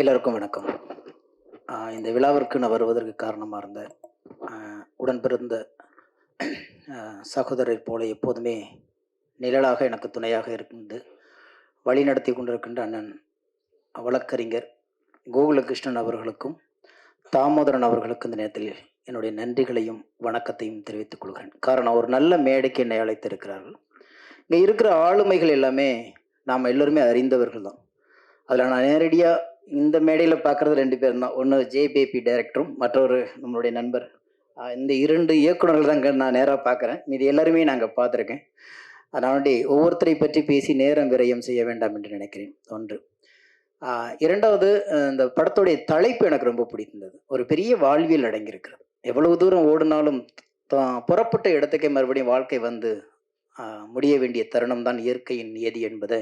எல்லோருக்கும் வணக்கம். இந்த விழாவிற்கு நான் வருவதற்கு காரணமாக இருந்த உடன்பிறந்த உடன் பிறந்த சகோதரர் போல எப்போதுமே நிழலாக எனக்கு துணையாக இருந்து வழி நடத்தி கொண்டிருக்கின்ற அண்ணன் வழக்கறிஞர் கோகுலகிருஷ்ணன் அவர்களுக்கும் தாமோதரன் அவர்களுக்கும் இந்த நேரத்தில் என்னுடைய நன்றிகளையும் வணக்கத்தையும் தெரிவித்துக் கொள்கிறேன். காரணம் ஒரு நல்ல மேடைக்கு என்னை அழைத்திருக்கிறார்கள். இங்கே இருக்கிற ஆளுமைகள் எல்லாமே நாம் எல்லோருமே அறிந்தவர்கள் தான். அதில் நான் நேரடியாக இந்த மேடையில் பார்க்குறது ரெண்டு பேர் தான். ஒன்று ஜேபிபி டைரக்டரும் மற்றொரு நம்மளுடைய நண்பர். இந்த இரண்டு இயக்குனர்கள் தான் நான் நேராக பார்க்குறேன் மீதி எல்லாருமே நாங்கள் பார்த்துருக்கேன் அதனால ஒவ்வொருத்தரை பற்றி பேசி நேரம் விரயம் செய்ய வேண்டாம் என்று நினைக்கிறேன். ஒன்று. இரண்டாவது இந்த படத்துடைய தலைப்பு எனக்கு ரொம்ப பிடித்திருந்தது. ஒரு பெரிய வாழ்வியல் அடங்கியிருக்கிறது. எவ்வளவு தூரம் ஓடினாலும் புறப்பட்ட இடத்துக்கே மறுபடியும் வாழ்க்கை வந்து முடிய வேண்டிய தருணம் தான் இயற்கையின் நியதி என்பதை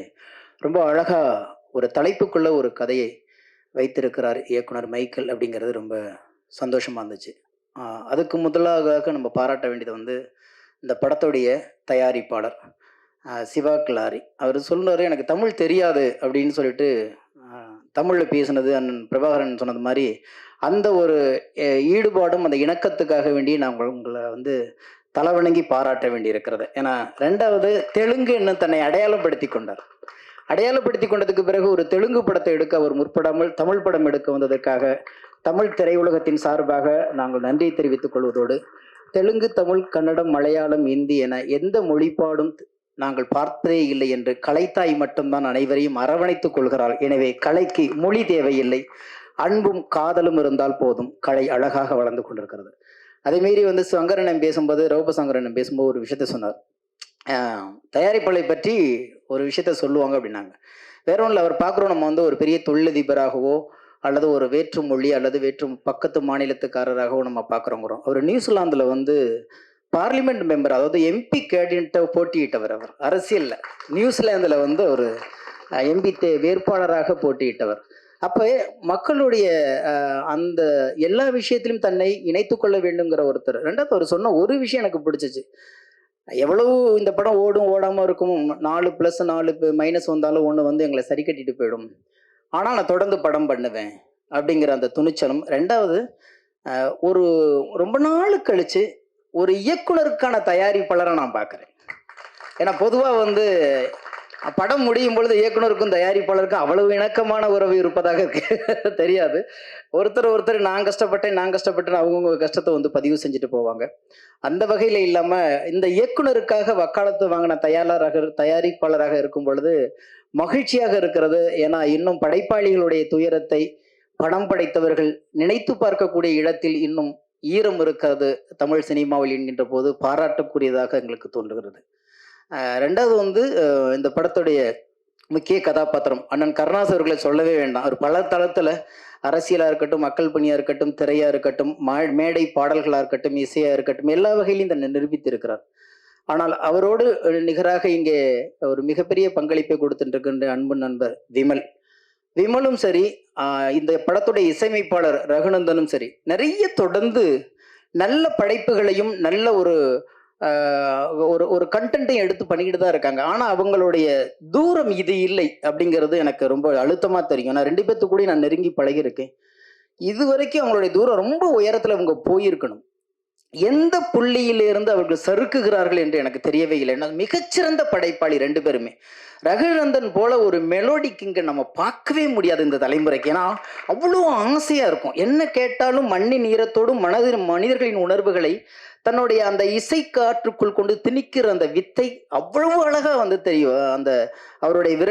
ரொம்ப அழகாக ஒரு தலைப்புக்குள்ள ஒரு கதையை வைத்திருக்கிறார் இயக்குனர் மைக்கேல் அப்படிங்கிறது ரொம்ப சந்தோஷமாக இருந்துச்சு. அதுக்கு முதலாக நம்ம பாராட்ட வேண்டியது வந்து இந்த படத்துடைய தயாரிப்பாளர் சிவா கிளாரி அவர் சொன்னார் எனக்கு தமிழ் தெரியாது அப்படின்னு சொல்லிட்டு தமிழில் பேசினது பேசுனது அண்ணன் பிரபாகரன் சொன்னது மாதிரி அந்த ஒரு ஈடுபாடும் அந்த இணக்கத்துக்காக வேண்டி நான் உங்களை வந்து தலைவணங்கி பாராட்ட வேண்டி இருக்கிறது ஏன்னா ரெண்டாவது தெலுங்கு இன்னும் தன்னை அடையாளப்படுத்தி கொண்டார். அடையாளப்படுத்தி கொண்டதுக்கு பிறகு ஒரு தெலுங்கு படத்தை எடுக்க அவர் முற்படாமல் தமிழ் படம் எடுக்க வந்ததற்காக தமிழ் திரையுலகத்தின் சார்பாக நாங்கள் நன்றி தெரிவித்துக் கொள்வதோடு தெலுங்கு தமிழ் கன்னடம் மலையாளம் இந்தி என எந்த மொழிப்பாடும் நாங்கள் பார்த்ததே இல்லை என்று கலைத்தாய் மட்டும்தான் அனைவரையும் அரவணைத்துக் கொள்கிறாள். எனவே கலைக்கு மொழி தேவையில்லை. அன்பும் காதலும் இருந்தால் போதும். கலை அழகாக வளர்ந்து கொண்டிருக்கிறது. அதே மீறி வந்து சங்கரனம் பேசும்போது ரௌப சங்கரனம் பேசும்போது ஒரு விஷயத்த சொன்னார். ஆஹ் பற்றி ஒரு விஷயத்த சொல்லுவாங்க அப்படின்னாங்க. வேற ஒன்றில் அவர் பார்க்குறோம் நம்ம வந்து ஒரு பெரிய தொழிலதிபராகவோ அல்லது ஒரு வேற்று மொழி அல்லது வேற்று பக்கத்து மாநிலத்துக்காரராகவோ நம்ம பார்க்குறோங்கிறோம். அவர் நியூசிலாந்தில் வந்து பார்லிமெண்ட் மெம்பர் அதாவது எம்பி கேண்டிடேட்டை போட்டியிட்டவர் அவர். அரசியலில். நியூசிலாந்தில் வந்து ஒரு எம்பி வேட்பாளராக போட்டியிட்டவர். அப்போ மக்களுடைய அந்த எல்லா விஷயத்திலும் தன்னை இணைத்து கொள்ள வேண்டுங்கிற ஒருத்தர். ரெண்டாவது அவர் சொன்ன ஒரு விஷயம் எனக்கு பிடிச்சிச்சு. எவ்வளவு இந்த படம் ஓடும் ஓடாம இருக்கும் நாலு ப்ளஸ் நாலு மைனஸ் வந்தாலும் ஒன்று வந்து எங்களை சரி கட்டிட்டு போயிடும். ஆனால் நான் தொடர்ந்து படம் பண்ணுவேன் அப்படிங்கிற அந்த துணிச்சலும். ரெண்டாவது ஒரு ரொம்ப நாள் கழிச்சு ஒரு இயக்குனருக்கான தயாரிப்பாளரை நான் பார்க்குறேன். ஏன்னா பொதுவாக வந்து படம் முடியும் பொழுது இயக்குனருக்கும் தயாரிப்பாளருக்கும் அவ்வளவு இணக்கமான உறவு இருப்பதாக இருக்கு. தெரியாது. ஒருத்தர் ஒருத்தர் நான் கஷ்டப்பட்டேன் நான் கஷ்டப்பட்டேன் அவங்கவுங்க கஷ்டத்தை வந்து பதிவு செஞ்சுட்டு போவாங்க. அந்த வகையில் இல்லாமல் இந்த இயக்குனருக்காக வக்காலத்து வாங்கின தயாராக தயாரிப்பாளராக இருக்கும் பொழுது மகிழ்ச்சியாக இருக்கிறது. ஏன்னா இன்னும் படைப்பாளிகளுடைய துயரத்தை படம் படைத்தவர்கள் நினைத்து பார்க்கக்கூடிய இடத்தில் இன்னும் ஈரம் இருக்கிறது தமிழ் சினிமாவில் என்கின்ற போது பாராட்டக்கூடியதாக எங்களுக்கு தோன்றுகிறது. ரெண்டாவது வந்து இந்த படத்துடைய முக்கிய கதாபாத்திரம் அண்ணன் கருணாஸ் அவர்களை சொல்லவே வேண்டாம். அவர் பல தளத்துல அரசியலா இருக்கட்டும் மக்கள் பணியா இருக்கட்டும் திரையா இருக்கட்டும் மா- மேடை பாடல்களா இருக்கட்டும் இசையா இருக்கட்டும் எல்லா வகையிலும் தன்னை நிரூபித்திருக்கிறார். ஆனால் அவரோடு நிகராக இங்கே ஒரு மிகப்பெரிய பங்களிப்பை கொடுத்துட்டு அன்பு நண்பர் விமல். விமலும் சரி இந்த படத்துடைய இசையமைப்பாளர் ரகுநந்தனும் சரி நிறைய தொடர்ந்து நல்ல படைப்புகளையும் நல்ல ஒரு ஒரு ஒரு கண்டென்ட்டையும் எடுத்து பண்ணிக்கிட்டு தான் இருக்காங்க. ஆனால் அவங்களுடைய தூரம் இது இல்லை அப்படிங்கிறது எனக்கு ரொம்ப அழுத்தமாக தெரியும். நான் ரெண்டு பேர்த்து கூட நான் நெருங்கி பழகியிருக்கேன். இது வரைக்கும் அவங்களுடைய தூரம் ரொம்ப உயரத்தில் அவங்க போயிருக்கணும். எந்த புள்ளியிலிருந்து அவர்கள் சறுக்குகிறார்கள் என்று எனக்கு தெரியவே இல்லை. ஏன்னா மிகச்சிறந்த படைப்பாளி ரெண்டு பேருமே. ரகுநந்தன் போல ஒரு மெலோடி கிங்கை நம்ம பார்க்கவே முடியாது இந்த தலைமுறைக்கு. ஏன்னா அவ்வளோ ஆசையாக இருக்கும். என்ன கேட்டாலும் மண்ணின் ஈரத்தோடும் மனதின் மனிதர்களின் உணர்வுகளை தன்னுடைய அந்த இசை காற்றுக்குள் கொண்டு திணிக்கிற அந்த வித்தை அவ்வளவு அழகா வந்து தெரியும் அந்த அவருடைய